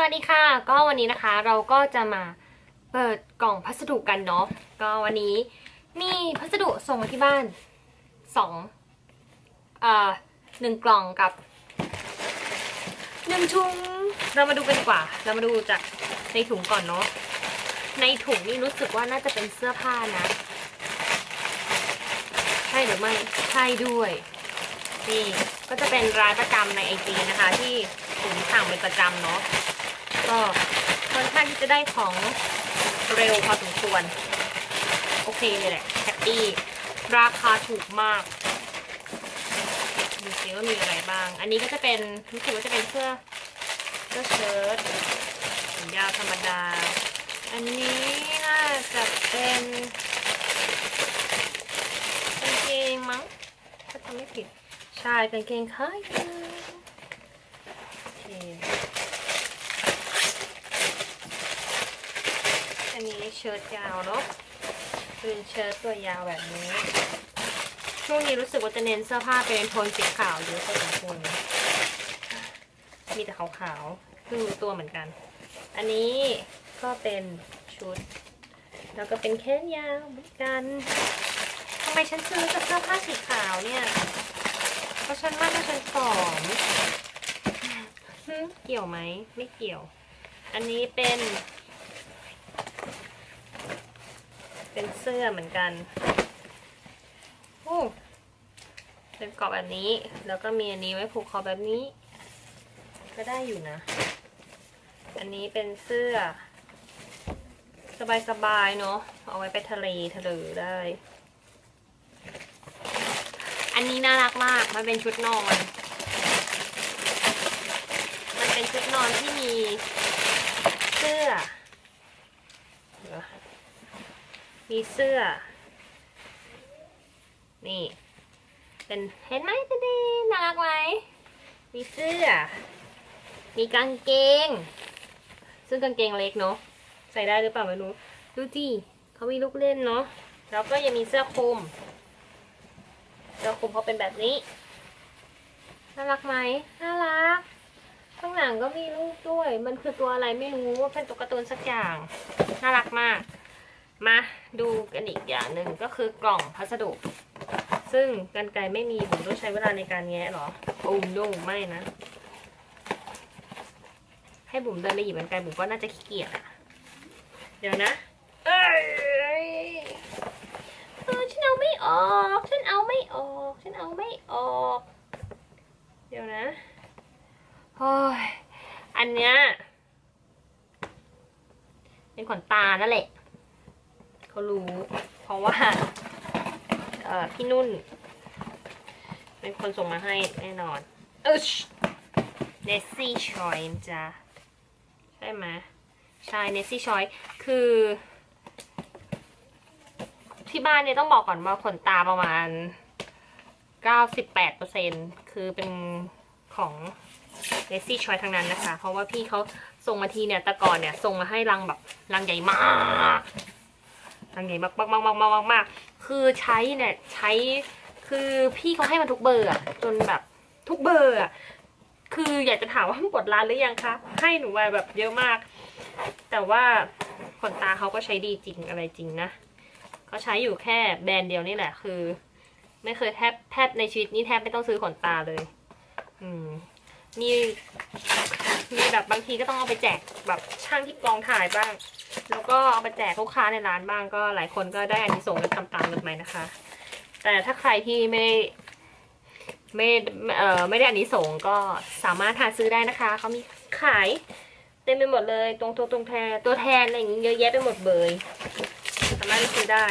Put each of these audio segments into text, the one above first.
สวัสดีค่ะ ก็วันนี้นะคะเราก็จะมาเปิดกล่องพัสดุกันเนาะก็วันนี้มีพัสดุส่งมาที่บ้านสองเอ่อหนึ่งกล่องกับหนึ่งถุงเรามาดูกันดีกว่า เรามาดูจากในถุงก่อนเนาะในถุงนี่รู้สึกว่าน่าจะเป็นเสื้อผ้านะ ใช่หรือไม่ใช่ด้วยนี่ก็จะเป็นร้านประจำในไอจีนะคะที่ผมสั่งเป็นประจำเนาะ ก็ค่อนข้างที่จะได้ของเร็วพอสมควร โอเคเลยแหละแฮปปี้ราคาถูกมากดูสิว่ามีอะไรบ้าง อันนี้ก็จะเป็นรู้สึกว่าจะเป็นเสื้อเสื้อเชิ้ตแขนยาวธรรมดา อันนี้น่าจะเป็นกางเกงมั้งถ้าจำไม่ผิดใช่กางเกงขายาวโอเค อันนี้เชิ้ตยาวเนาะเป็นเชิ้ตตัวยาวแบบนี้ ช่วงนี้รู้สึกว่าจะเน้นเสื้อผ้าเป็นโทนสีขาวเยอะพอสมควรมีแต่ขาวๆเพิ่งรู้ตัวเหมือนกัน อันนี้ก็เป็นชุด แล้วก็เป็นแขนยาวเหมือนกันทำไมฉันซื้อกับเสื้อผ้าสีขาวเนี่ย เพราะฉันว่าถ้าฉันผอมเกี่ยวไหม ไม่เกี่ยว อันนี้เป็น เป็นเสื้อเหมือนกันโอ้เป็นเกาะแบบนี้ แล้วก็มีอันนี้ไว้ผูกคอแบบนี้ ก็ได้อยู่นะ อันนี้เป็นเสื้อ สบายๆเนาะเอาไว้ไปทะเลทะเลได้ อันนี้น่ารักมาก มันเป็นชุดนอน มันเป็นชุดนอนที่มีเสื้อเดี๋ยว มีเสื้อ นี่ เป็นเห็นไหมตดีน่ารักไหม มีเสื้อ มีกางเกง ซึ่งกางเกงเล็กเนาะ ใส่ได้หรือเปล่าไม่รู้ ดูจีเขามีลูกเล่นเนาะ แล้วก็ยังมีเสื้อคลุม เสื้อคลุมเขาเป็นแบบนี้ น่ารักไหม น่ารัก ข้างหลังก็มีรูปด้วย มันคือตัวอะไรไม่รู้ว่าเป็นตัวการ์ตูนสักอย่าง น่ารักมาก มาดูกันอีกอย่างหนึ่งก็คือกล่องพัสดุ ซึ่งกันไกไม่มีผมต้องใช้เวลาในการแงะหรอโอ้โนไม่นะ ให้บุ๋มเดินไปหยิบกันไกบุ๋มก็น่าจะขี้เกียจอะเดี๋ยวนะเอ้ยเออฉันเอาไม่ออกฉันเอาไม่ออกฉันเอาไม่ออก เดี๋ยวนะโอ้ยอันเนี้ยเป็นขนตานั่นแหละ เขารู้ เพราะว่าเอ่อพี่นุ่น เป็นคนส่งมาให้แน่นอนเอชเนสซี่ชอยจ้ะใช่ไหมใช่เนสซี่ชอยคือ ที่บ้านเนี่ยต้องบอกก่อนว่าขนตาประมาณ 98%คือเป็นของเนสซี่ชอยทั้งนั้นนะคะ เพราะว่าพี่เขาส่งมาทีเนี่ยแต่ก่อนเนี่ยส่งมาให้รังแบบรังใหญ่มาก รังใหญ่มากมากมากมากมากมากคือใช้เนี่ยใช้คือพี่เขาให้มาทุกเบอร์อะจนแบบทุกเบอร์อะคืออยากจะถามว่าหมดร้านหรือยังคะให้หนูมาแบบเยอะมาก แต่ว่าขนตาเขาก็ใช้ดีจริงอะไรจริงนะเขาใช้อยู่แค่แบรนด์เดียวนี่แหละ คือ ไม่เคยแทบแทบในชีวิตนี้แทบไม่ต้องซื้อขนตาเลย อืม มีมีแบบบางทีก็ต้องเอาไปแจกแบบช่างที่กองถ่ายบ้าง แล้วก็เอาไปแจกลูกค้าในร้านบ้างก็หลายคนก็ได้อันนี้ส่งส์กันตามๆกันไปนะคะ แต่ถ้าใครที่ไม่ได้ไม่เอ่อไม่ได้อันนี้ส่งส์ก็สามารถหาซื้อได้นะคะเขามีขายเต็มไปหมดเลยตรงตัวตรงแทนตัวแทนอะไรอย่างเงี้ยเยอะแยะไปหมดเบยสามารถซื้อได้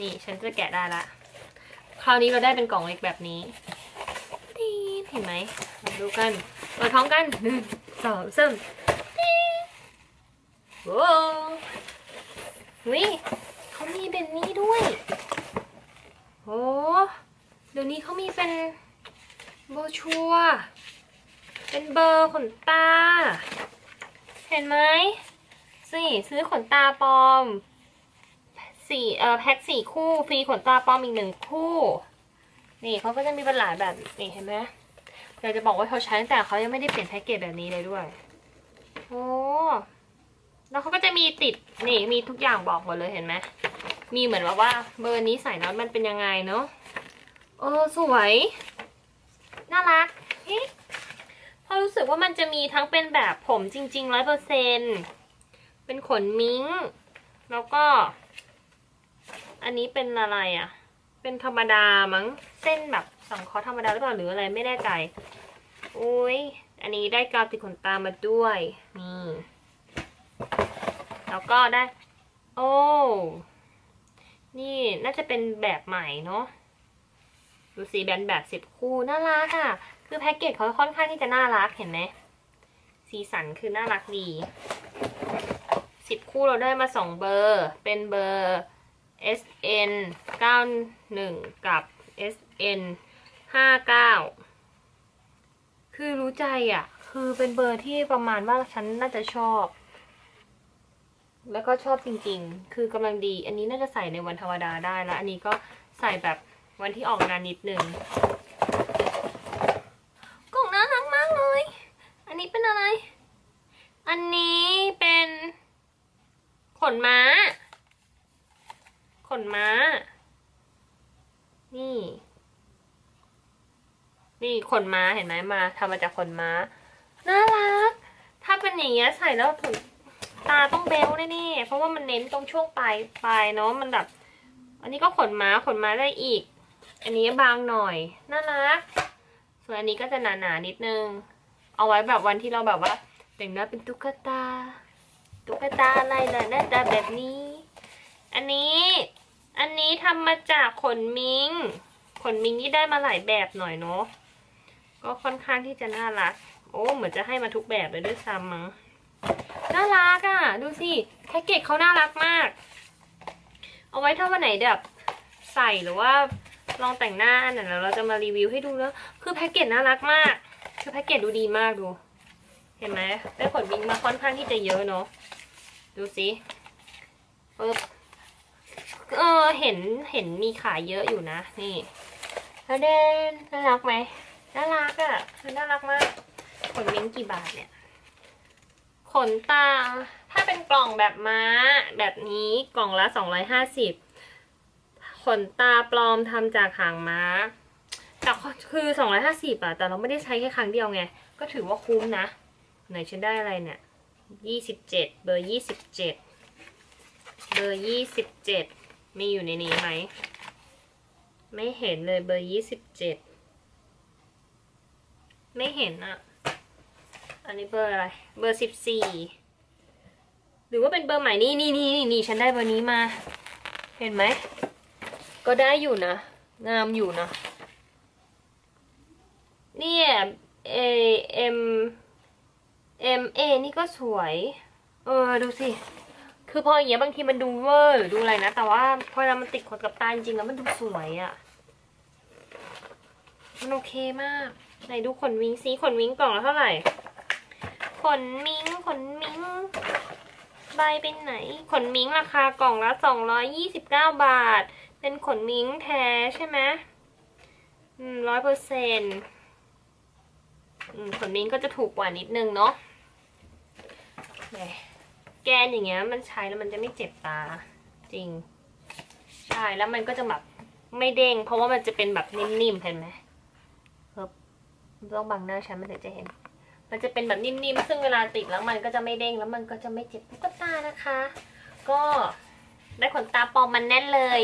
นี่ฉันจะแกะได้ละคราวนี้เราได้เป็นกล่องเล็กแบบนี้ เห็นไหมมาดูกันเปิดพร้อมกันหนึ่งสองสามโว้วิเขามีเป็นนี้ด้วยโอ้เดี๋ยวนี้เขามีเป็นโบชัว เป็นเบอร์ขนตา เห็นไหมสิซื้อขนตาปลอมสี่เอ่อแพ็คสี่คู่ ฟรีขนตาปลอมอีกหนึ่งคู่ นี่เขาก็จะมีเป็นหลายแบบ นี่เห็นไหม อยากจะบอกว่าเขาใช้ตั้งแต่เขายังไม่ได้เปลี่ยนแพ็กเกจแบบนี้เลยด้วย โอ้แล้วเขาก็จะมีติดนี่มีทุกอย่างบอกหมดเลยเห็นไหมมีเหมือนแบบว่าเบอร์นี้ใส่แล้วมันเป็นยังไงเนาะเออสวย น่ารักเฮ้พอรู้สึกว่ามันจะมีทั้งเป็นแบบผมจริงๆร้อยเปอร์เซ็นเป็นขนมิ้ง แล้วก็ อันนี้เป็นอะไรอะ่ะ เป็นธรรมดามั้ง เส้นแบบ สังเคราะห์ธรรมดาหรือเปล่าหรืออะไรไม่แน่ใจโอ้ยอันนี้ได้กาวติดขนตามาด้วยนี่แล้วก็ได้ โอ้นี่น่าจะเป็นแบบใหม่เนาะดูสีแบนแบบสิบคู่น่ารักอะ คือแพ็กเกจเขาค่อนข้างที่จะน่ารักเห็นไหมสีสันคือน่ารักดีสิบคู่เราได้มาสองเบอร์ เป็นเบอร์ SN 91 กับ SN 59คือรู้ใจอะ คือเป็นเบอร์ที่ประมาณว่าฉันน่าจะชอบ แล้วก็ชอบจริงๆ คือกำลังดี อันนี้น่าจะใส่ในวันธรรมดาได้แล้ว อันนี้ก็ใส่แบบวันที่ออกงานนิดนึงกล่องน่ารักมากเลย อันนี้เป็นอะไร อันนี้เป็นขนม้า ขนม้า นี่ นี่ขนม้าเห็นไหมมาทำมาจากขนม้า น่ารัก ถ้าเป็นอย่างเงี้ยใส่แล้วถูกตาต้องเบลแน่ๆเพราะว่ามันเน้นตรงช่วงปลายปลายเนาะมันแบบ อันนี้ก็ขนม้าขนม้าได้อีก อันนี้บางหน่อยน่ารักส่วนอันนี้ก็จะหนาๆนิดนึง เอาไว้แบบวันที่เราแบบว่าแต่งหน้าเป็นตุ๊กตา ตุ๊กตาอะไรล่ะหน้าตาแบบนี้ อันนี้ อันนี้ทำมาจากขนมิงขนมิงที่ได้มาหลายแบบหน่อยเนาะ ก็ค่อนข้างที่จะน่ารัก โอ้เหมือนจะให้มาทุกแบบเลยด้วยซ้ำมั้งน่ารักอะ่ะ ดูสิแพ็กเกจเขาน่ารักมาก เอาไว้ถ้าวันไหนแบบใส่หรือว่าลองแต่งหน้าอันไหนแล้วเราจะมารีวิวให้ดูแล้วคือแพ็กเกจน่ารักมาก คือแพ็กเกจดูดีมากดู เห็นไหมได้ขนมิงมาค่อนข้างที่จะเยอะเนาะดูสิปึ๊บเออเห็นเห็นมีขายเยอะอยู่นะ นี่แล้วเดนน่ารักไหม น่ารักอะ่ะคือน่ารักมาก ขนมิ้งกี่บาทเนี่ย ขนตา ถ้าเป็นกล่องแบบม้า แบบนี้กล่องละสองร้อยห้าสิบขนตาปลอมทำจากหางม้า แต่คือสองร้อยห้าสิบอะแต่เราไม่ได้ใช้แค่ครั้งเดียวไง ก็ถือว่าคุ้มนะ ไหนฉันได้อะไรเนี่ยยี่สิบเจ็ดเบอร์ยี่สิบเจ็ดเบอร์ยี่สิบเจ็ดมีอยู่ในนี้ไหม ไม่เห็นเลยเบอร์ยี่สิบเจ็ด ไม่เห็นอะอันนี้เบอร์อะไร เบอร์สิบสี่หรือว่าเป็นเบอร์ใหม่นี่นี่นี่นี่นี่ฉันได้เบอร์นี้มา เห็นไหม ก็ได้อยู่นะ งามอยู่นะ เนี่ยเอเอ็มเอ็มเอนี่ก็สวย เออ ดูสิ คือพออย่างเงี้ยบางทีมันดูเวอร์หรือดูอะไรนะ แต่ว่าพอเวลามันติดขนกับตาจริงแล้วมันดูสวยอะ่ะ มันโอเคมาก ไหนดูขนวิงซีขนวิงกล่องละเท่าไหร่ ขนมิงขนมิงใบเป็นไหน ขนมิงราคากล่องละสองร้อยยี่สิบเก้าบาท เป็นขนมิงแท้ใช่ไหมอืมร้อยเปอร์เซ็นต์ขนมิงก็จะถูกกว่านิดนึงเนาะแกนอย่างเงี้ยมันใช้แล้วมันจะไม่เจ็บตาจริง ใช่แล้วมันก็จะแบบไม่เด้งเพราะว่ามันจะเป็นแบบนิ่มๆเห็นไหม ต้องบังหน้าฉันมันถึงจะเห็น มันจะเป็นแบบนิ่มๆ ซึ่งเวลาติดแล้วมันก็จะไม่เด้งแล้วมันก็จะไม่เจ็บตุ๊กตานะคะ ก็ได้ขนตาปลอมมันแน่นเลย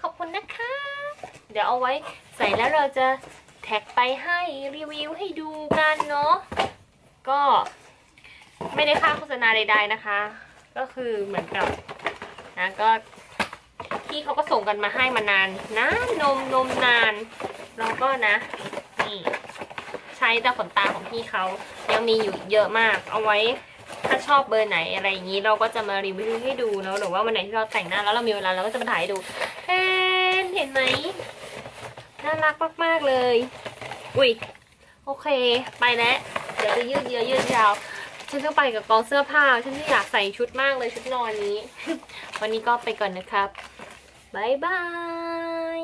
ขอบคุณนะคะ เดี๋ยวเอาไว้ใส่แล้วเราจะแท็กไปให้รีวิวให้ดูกันเนาะ ก็ไม่ได้ค่าโฆษณาใด ๆนะคะ ก็คือเหมือนกับนะก็พี่เขาก็ส่งกันมาให้มานานนะนมนมนานแล้วก็นะนี่ ช้แต่ขนตาของพี่เขายังมีอยู่เยอะมาก เอาไว้ถ้าชอบเบอร์ไหนอะไรอย่างนี้เราก็จะมารีวิวให้ดูเนาะหรือว่าวันไหนที่เราแต่งหน้าแล้วเรามีเวลาเราก็จะมาถ่ายให้ดูเห็นเห็นไหมน่ารักมากๆเลย อุ้ยโอเค ไปแล้วเดี๋ยวจะยืดเยื้อยืดยาวฉันจะไปกับกองเสื้อผ้า ฉันที่อยากใส่ชุดมากเลยชุดนอนนี้ วันนี้ก็ไปก่อนนะครับ บ๊ายบาย